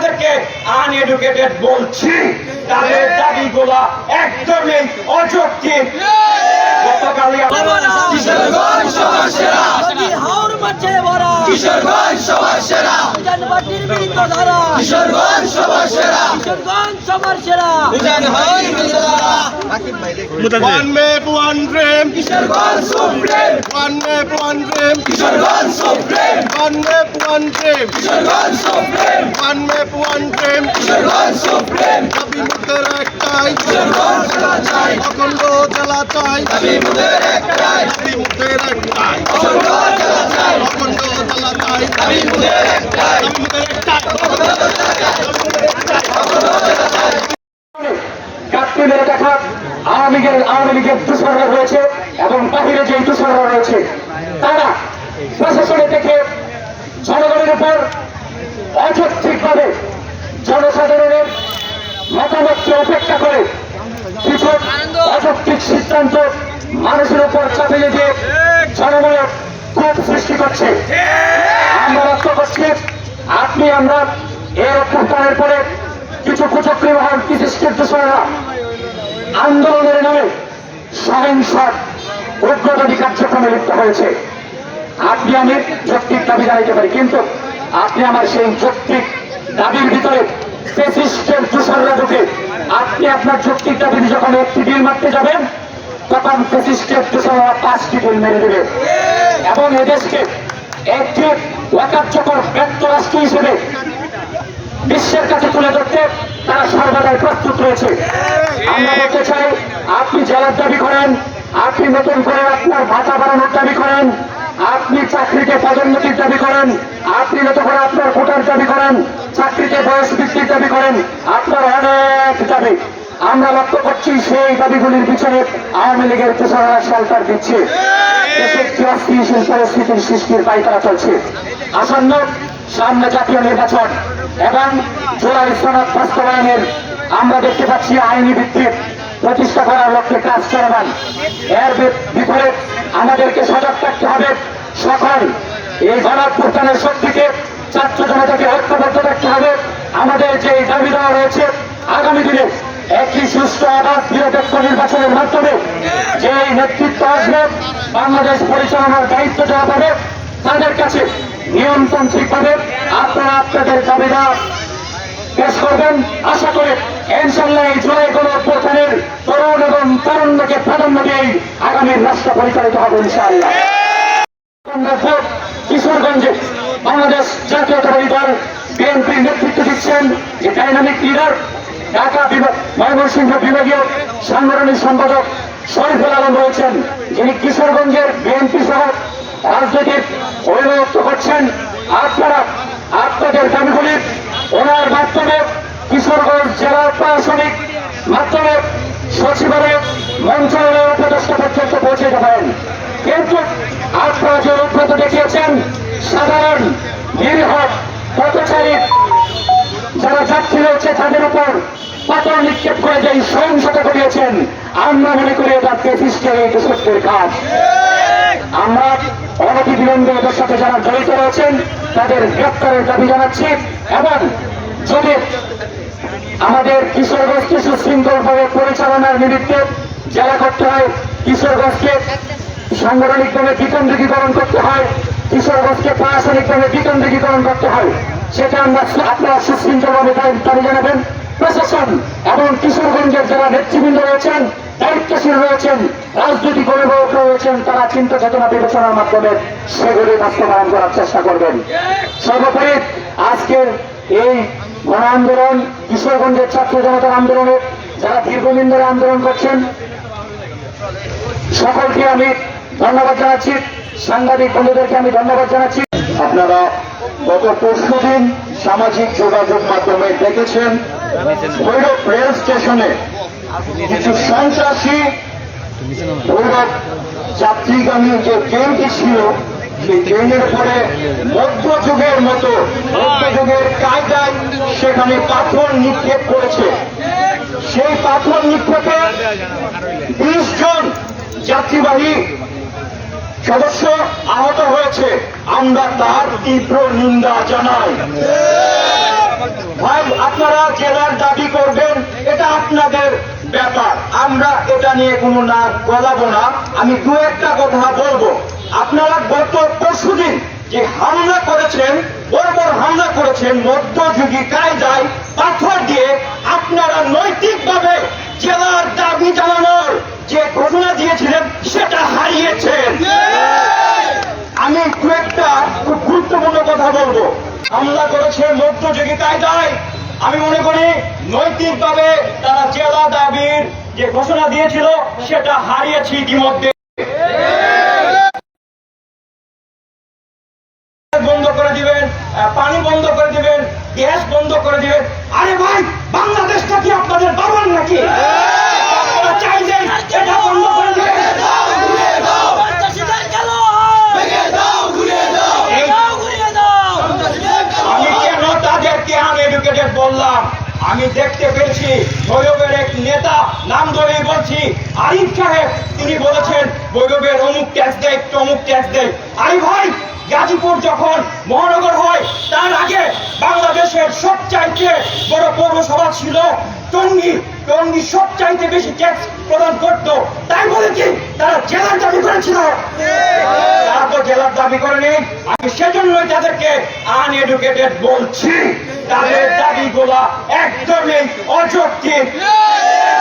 যাদেরকে আনএডুকেটেড বলছি তাদের দাবিগুলো একদমই অযৌক্তিক। গতকালই কিশোরগঞ্জ সবার সেরা। কিশোরগঞ্জ সবার সেরা। কিশোরগঞ্জ সবার সেরা। One map, one dream. Kishoreganj supreme. One map, one dream. Kishoreganj supreme. One map, one dream. Kishoreganj supreme. One map, one dream. Kishoreganj supreme. একটাই। কিশোরগঞ্জ চাই অখণ্ড চাই মুদের একটাই। একটাই। জেলা চাই অখণ্ড আওয়ামী আওয়ামী লীগের দূষণরা রয়েছে এবং বাহিরে যে দূষণরা রয়েছে, তারা প্রশাসনে থেকে জনগণের উপর অযৌক্তিকভাবে জনসাধারণের মতামতকে উপেক্ষা করে কিছু অযৌক্তিক সিদ্ধান্ত মানুষের উপর চাপিয়ে দিয়ে জনগণের ক্ষোভ সৃষ্টি করছি। আপনি, আমরা এর অভ্যুত্থানের পরে কিছু কুচক্রী মহান কৃষিষ্টের দোষরা আন্দোলনের নামে সহিংস উগ্রবাদী কার্যক্রমে লিপ্ত হয়েছে। আপনি আমি যৌক্তিক দাবি জানাইতে পারি, কিন্তু আপনি আমার সেই যৌক্তিক দাবির ভিতরে ফেসিস্টের দূষণরা ঢুকে আপনি আপনার যৌক্তিক দাবি যখন একটি ডিল মারতে যাবেন, তখন ফেসিস্টের দূষণরা পাঁচটি ডিল মেরে দেবে। এবং এদেশকে অকার্যকর ব্যক্ত রাষ্ট্র হিসেবে বিশ্বের কাছে তুলে ধরতে তারা সর্বদাই প্রস্তুত রয়েছে। আমরা বলতে চাই, আপনি জেলার দাবি করেন, আপনি নতুন করে আপনার ভাতা বাড়ানোর দাবি করেন, আপনি চাকরিতে পদোন্নতির দাবি করেন, আপনি নতুন করে আপনার ভোটার দাবি করেন, চাকরিতে বয়স বৃদ্ধির দাবি করেন, আপনার অনেক দাবি। আমরা লক্ষ্য করছি সেই দাবিগুলির পিছনে আওয়ামী লীগের তুষারা সরকার দিচ্ছে। দেশে একটি অস্থিতিশীল পরিস্থিতির সৃষ্টির পাইতারা চলছে। আসন্ন সামনে জাতীয় নির্বাচন এবং জুলাই সনদ বাস্তবায়নের আমরা দেখতে পাচ্ছি আইনি ভিত্তিক প্রতিষ্ঠা করার লক্ষ্যে কাজ চলমান। এর বিপরীত আমাদেরকে সজাগ থাকতে হবে। সকল এই গণঅভ্যুত্থানের শক্তিকে ছাত্র জনতাকে ঐক্যবদ্ধ থাকতে হবে। আমাদের যে দাবি দেওয়া রয়েছে, আগামী দিনে একটি সুষ্ঠু আবাদ নিরপেক্ষ নির্বাচনের মাধ্যমে যে নেতৃত্ব আসবে, বাংলাদেশ পরিচালনার দায়িত্ব দেওয়া পাবে তাদের কাছে নিয়মতান্ত্রিকভাবে আপনারা আপনাদের দাবিদা পেশ করবেন। আশা করে ইনশাল্লাহ এই জুলাই গণ অভ্যুত্থানের তরুণ এবং তরুণকে প্রাধান্য দিয়ে আগামী রাষ্ট্র পরিচালিত হবে ইনশাআল্লাহ। কিশোরগঞ্জে বাংলাদেশ জাতীয়তাবাদী দল বিএনপির নেতৃত্ব দিচ্ছেন যে ডাইনামিক লিডার ঢাকা ময়মনসিংহ বিভাগীয় সাংগঠনিক সম্পাদক শরীফুল আলম রয়েছেন। যিনি কিশোরগঞ্জের বিএনপি সহ রাজনৈতিক অভিভাবক করছেন, আপনারা আপনাদের দাবিগুলি ওনার মাধ্যমে কিশোরগঞ্জ জেলার প্রশাসনিক মাধ্যমে সচিবালয় মন্ত্রণালয় উপদেষ্টা পর্যন্ত পৌঁছে পারেন কিন্তু আপনারা যে উদ্ভূত দেখিয়েছেন, সাধারণ, নিরীহ, পথচারী যারা যাত্রী রয়েছে, তাদের উপর পাথর নিক্ষেপ করে যে সহিংসতা করিয়েছেন আমরা মনে করি এটা দুষ্কৃতের কাজ। আমরা অনতি বিলম্বে এদের সাথে যারা জড়িত রয়েছেন, তাদের গ্রেপ্তারের দাবি জানাচ্ছি এবং যদি আমাদের কিশোরগঞ্জকে সুশৃঙ্খলভাবে পরিচালনার নিমিত্তে জেলা করতে হয়, কিশোরগঞ্জকে সাংগঠনিকভাবে বিকেন্দ্রীকরণ করতে হয়, কিশোরগঞ্জকে প্রশাসনিকভাবে বিকেন্দ্রীকরণ করতে হয়, সেটা আমরা আপনারা সুশৃঙ্খলভাবে দাবি জানাবেন। প্রশাসন এবং কিশোরগঞ্জের যারা নেতৃবৃন্দ রয়েছেন দায়িত্বশীল রয়েছেন, রাজনৈতিক অভিভাবক রয়েছেন, তারা চিন্তা চেতনা বিবেচনার মাধ্যমে সেগুলি বাস্তবায়ন করার চেষ্টা করবেন। সর্বোপরি আজকের এই গণ আন্দোলন, কিশোরগঞ্জের ছাত্র জনতার আন্দোলনে যারা দীর্ঘদিন ধরে আন্দোলন করছেন, সকলকে আমি ধন্যবাদ জানাচ্ছি। সাংবাদিক বন্ধুদেরকে আমি ধন্যবাদ জানাচ্ছি। আপনারা গত পরশু সামাজিক যোগাযোগ মাধ্যমে দেখেছেন রেল স্টেশনে সন্ত্রাসী ভৈরব যাত্রীগামী যে ট্রেনটি ছিল, সেই ট্রেনের পরে মধ্যযুগের মতো মধ্যযুগের কায়দায় সেখানে পাথর নিক্ষেপ করেছে। সেই পাথর নিক্ষেপে বিশ জন যাত্রীবাহী সদস্য আহত হয়েছে। আমরা তার তীব্র নিন্দা জানাই। ভাই, আপনারা জেলার দাবি করবেন, এটা আপনাদের ব্যাপার। আমরা এটা নিয়ে কোনো না গলাবো না। আমি দু একটা কথা বলব। আপনারা গত পরশুদিন যে হামলা করেছেন বর্বর হামলা করেছেন, মধ্যযুগী কায়দায় পাথর দিয়ে আপনারা নৈতিকভাবে জেলার দাবি জানানোর যে ঘোষণা দিয়েছিলেন, সেটা হারিয়েছেন। আমি একটু একটা খুব গুরুত্বপূর্ণ কথা বলব। হামলা করেছে মধ্যযুগী কায়দায় আমি মনে করি নৈতিকভাবে তারা জেলা দাবির যে ঘোষণা দিয়েছিল সেটা হারিয়েছি ইতিমধ্যে বন্ধ করে দিবেন আহ, পানি বন্ধ করে দিবেন গ্যাস বন্ধ করে দিবেন আরে ভাই বাংলাদেশটা কি আপনাদের বাবার নাকি আপনারা চাইলেন এটা বন্ধ করে দিবেন সন্ত্রাসীদের গেল ভেঙে দাও ঘুরিয়ে দাও এই দাও ঘুরিয়ে দাও আমি কেন তাদেরকে আনএডুকেটেড বললাম আমি দেখতে পেয়েছি ভৈরবের এক নেতা নাম ধরে বলছি আরিফ সাহেব, তিনি বলেছেন ভৈরবের অমুক ট্যাক্স দেয়, তমুক ট্যাক্স দেয়। আরে ভাই, গাজীপুর যখন মহানগর হয়, তার আগে বাংলাদেশের সবচাইতে বড় পৌরসভা ছিল টঙ্গী। টঙ্গী সবচাইতে বেশি ট্যাক্স প্রদান করত। তাই বলে কি, তারা জেলার দাবি করেছিল? তারা তো জেলার দাবি করেনি। আমি সেজন্যই তাদেরকে আনএডুকেটেড বলছি। তাদের দাবিগুলা একদমই অযৌক্তিক।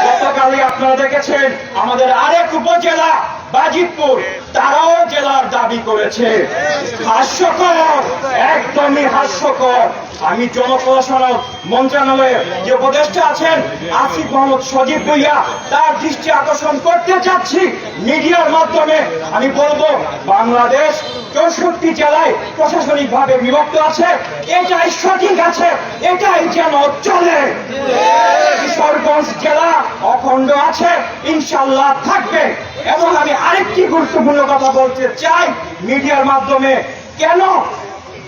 গতকালই আপনারা দেখেছেন, আমাদের আরেক উপজেলা, বাজিতপুর, তারাও জেলার দাবি করেছে। হাস্যকর, একদমই হাস্যকর। আমি জনপ্রশাসন মন্ত্রণালয়ে যে উপদেষ্টা আছেন, আসিফ মোহাম্মদ সজীব ভুইয়া, তার দৃষ্টি আকর্ষণ করতে চাচ্ছি। মিডিয়ার মাধ্যমে আমি বলব, বাংলাদেশ চৌষট্টি জেলায় প্রশাসনিক ভাবে বিভক্ত আছে। এটাই সঠিক আছে, এটাই যেন চলে। কিশোরগঞ্জ জেলা অখণ্ড আছে, ইনশাল্লাহ থাকবে। এবং আমি আরেকটি গুরুত্বপূর্ণ কথা বলতে চাই, মিডিয়ার মাধ্যমে। কেন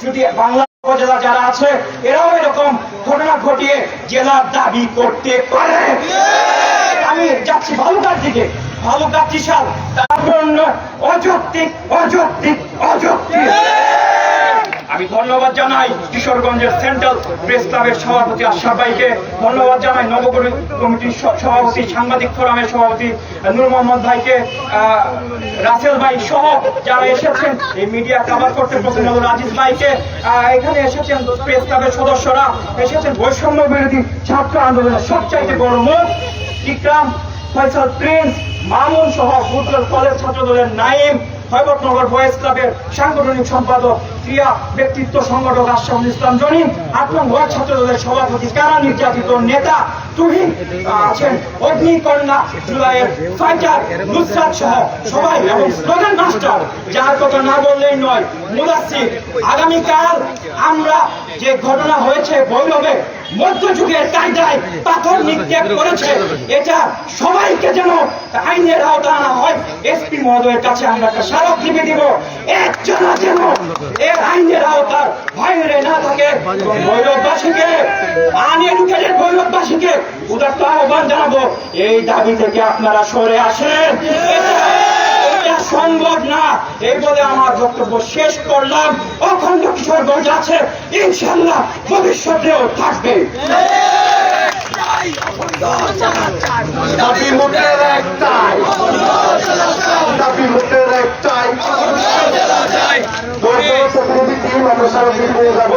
যদি বাংলা উপজেলা যারা আছে এরাও এরকম ঘটনা ঘটিয়ে জেলার দাবি করতে পারে। আমি যাচ্ছি ভালুকার দিকে। ভালুকা বিশাল তার জন্য অযৌক্তিক অযৌক্তিক অযৌক্তিক। আমি ধন্যবাদ জানাই কিশোরগঞ্জের সেন্ট্রাল প্রেস ক্লাবের সভাপতি আশরাফ ভাইকে। ধন্যবাদ জানাই নবগরি কমিটির সভাপতি, সাংবাদিক ফোরামের সভাপতি নূর মোহাম্মদ ভাইকে। রাসেল ভাই সহ যারা এসেছেন, এই মিডিয়া কভার করতে প্রতিনিধি রাজিজ ভাইকে এখানে এসেছেন প্রেস ক্লাবের সদস্যরা। এসেছেন বৈষম্য বিরোধী ছাত্র আন্দোলনের সবচাইতে বড় মুখ, ইকরাম, ফয়সাল প্রিন্স, মামুন সহ উজ্জ্বল কলেজ ছাত্র দলের নাইম হৈবতনগর বয়েস ক্লাবের সাংগঠনিক সম্পাদক, ক্রিয়া ব্যক্তিত্ব সংগঠক আশরাফুল ইসলাম জনিম আট নং ওয়ার্ড ছাত্র সভাপতি কারা নির্যাতিত নেতা তুহিন আছেন অগ্নিকন্যা জুলাইয়ের ফাইটার নুসরাত সহ সবাই এবং স্লোগান মাস্টার যার কথা না বললেই নয় মুদাসির আগামীকাল আমরা যে ঘটনা হয়েছে বৈরবে মধ্যযুগের কায়দায় পাথর নিক্ষেপ করেছে। এটা সবাইকে যেন আইনের আওতা আনা হয়। এসপি মহোদয়ের কাছে আমরা একটা স্মারকলিপি দিব। একজন যেন এর আইনের আওতার বাইরে না থাকে। ভৈরববাসীকে আনএডুকেটেড ভৈরববাসীকে উদাত্ত আহ্বান জানাব। এই দাবি থেকে আপনারা সরে আসেন। সম্ভব না। এই বলে আমার বক্তব্য শেষ করলাম। অখণ্ড কিশোরগঞ্জ আছে। ইনশাল্লাহ ভবিষ্যতেও থাকবে। দাবি মুখের একটাই। দাবি মুখের একটাই। প্রতিনিধি টিম আমরা সারা দিন নিয়ে যাব